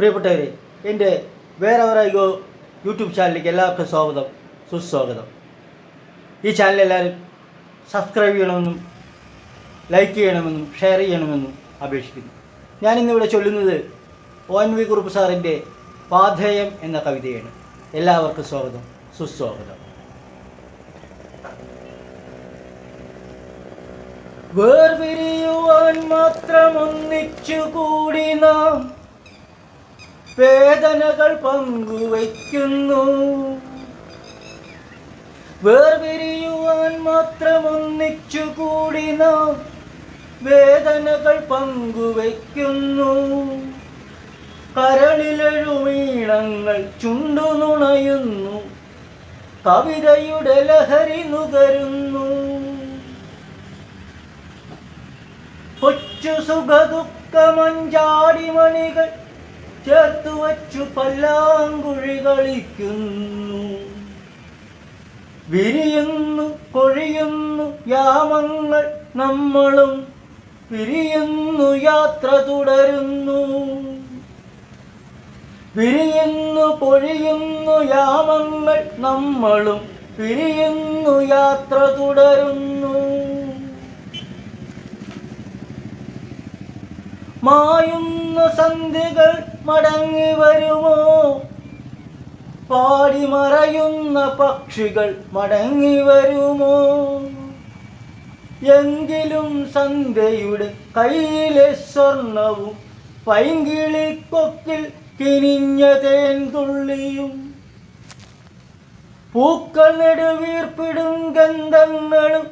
പ്രിയപ്പെട്ടവരെ എന്റെ വേറെ വേറെ യോ യൂട്യൂബ് ചാനലിലേക്ക് എല്ലാവർക്കും സ്വാഗതം സുസ്വാഗതം. ഈ ചാനൽ എല്ലാവരും സബ്സ്ക്രൈബ് ചെയ്യണമെന്നും ലൈക്ക് ചെയ്യണമെന്നും ഷെയർ ചെയ്യണമെന്നും അപേക്ഷിക്കുന്നു. ഞാനിന്നിവിടെ ചൊല്ലുന്നത് ഒ എൻ വി കുറുപ്പ് സാറിന്റെ പാധേയം എന്ന കവിതയാണ്. എല്ലാവർക്കും സ്വാഗതം സുസ്വാഗതം. വേർപിരിയുവാൻ മാത്രം ഒന്നിച്ചു കൂടി നാം വേദനകൾ പങ്കുവയ്ക്കുന്നു. വേർപിരിയുവാൻ മാത്രം ഒന്നിച്ചു കൂടി നാം വേദനകൾ പങ്കുവയ്ക്കുന്നു. കരളിലെഴുമീണങ്ങൾ ചുണ്ടുനുണയുന്നു. കവിതയുടെ ലഹരി നുകരുന്നു. കൊച്ചു സുഖ മണികൾ ചേർത്തു വച്ചു പല്ലാങ്കുഴി കളിക്കുന്നു. വിരിയുന്നു കൊഴിയുന്നു യാമങ്ങൾ നമ്മളും. വിരിയുന്നു യാത്ര തുടരുന്നു. വിരിയുന്നു പൊഴിയുന്നു യാമങ്ങൾ നമ്മളും. പിരിയുന്നു യാത്ര തുടരുന്നു. മായുന്ന സന്ധ്യകൾ മടങ്ങി വരുമോ? പാടി മറയുന്ന പക്ഷികൾ മടങ്ങി വരുമോ? എങ്കിലും സന്ധ്യയുടെ കയ്യിലെ സ്വർണവും പൈങ്കിളിക്കൊക്കിൽ കിനിഞ്ഞ തേൻ തുള്ളിയും പൂക്കൾ നെടുവീർപ്പിടും ഗന്ധങ്ങളും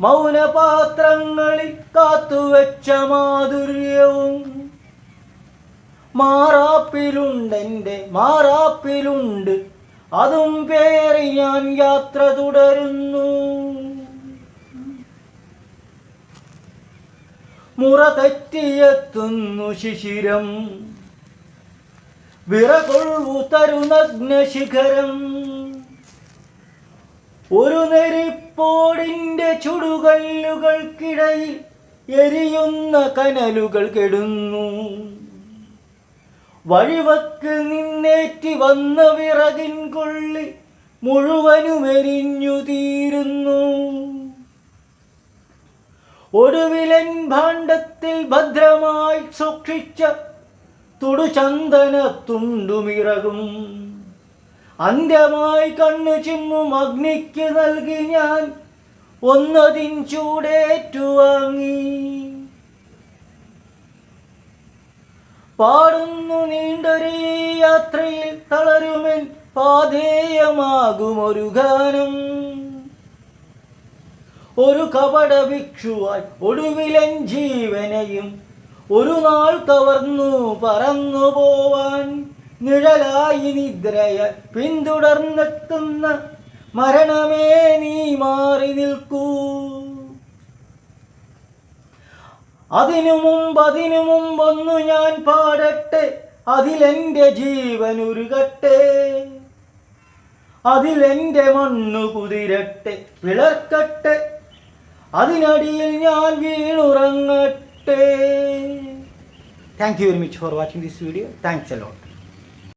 മൗനപാത്രങ്ങളിൽ കാത്തുവെച്ച മാധുര്യവും മാറാപ്പിലുണ്ടെന്റെ മാറാപ്പിലുണ്ട്. അതും പേറി ഞാൻ യാത്ര തുടരുന്നു. മുറ തെറ്റിയെത്തുന്നു ശിശിരം. വിറകൊള്ളു തരുനഗ്ന ശിഖരം. ഒരു നെരിപ്പോടിന്റെ ചുടുകല്ലുകൾക്കിടയിൽ എരിയുന്ന കനലുകൾ കെടുന്നു. വഴിവക്കിൽ നിന്നേറ്റി വന്ന വിറകിൻ കൊള്ളി മുഴുവനും എരിഞ്ഞു തീരുന്നു. ഒടുവിലൻ ഭാണ്ഡത്തിൽ ഭദ്രമായി സൂക്ഷിച്ച തുടുചന്ദന തുണ്ടുമിറകും അന്ത്യമായി കണ്ണു ചിമ്മും അഗ്നിക്ക് നൽകി ഞാൻ ഒന്നതിൻ ചൂടേറ്റുവാങ്ങി. പാടുന്നു നീണ്ടൊരു യാത്രയിൽ തളരുമെൻ പാധേയമാകുമൊരു ഗാനം. ഒരു കപട ഭിക്ഷുവായി ഒടുവിലൻ ജീവനെയും ഒരു നാൾ കവർന്നു പറന്നു പോവാൻ നിഴലായി നിദ്രയ പിന്തുടർന്നെത്തുന്ന മരണമേ നീ മാറി നിൽക്കൂ. അതിനു മുമ്പ് അതിനു മുമ്പൊന്നു ഞാൻ പാടട്ടെ. അതിലെന്റെ ജീവൻ ഉരുകട്ടെ അതിലെന്റെ മണ്ണു കുതിരട്ടെ. പിളർക്കട്ടെ അതിനടിയിൽ ഞാൻ വീണുറങ്ങട്ടെ. Thank you very much for watching this video thanks a lot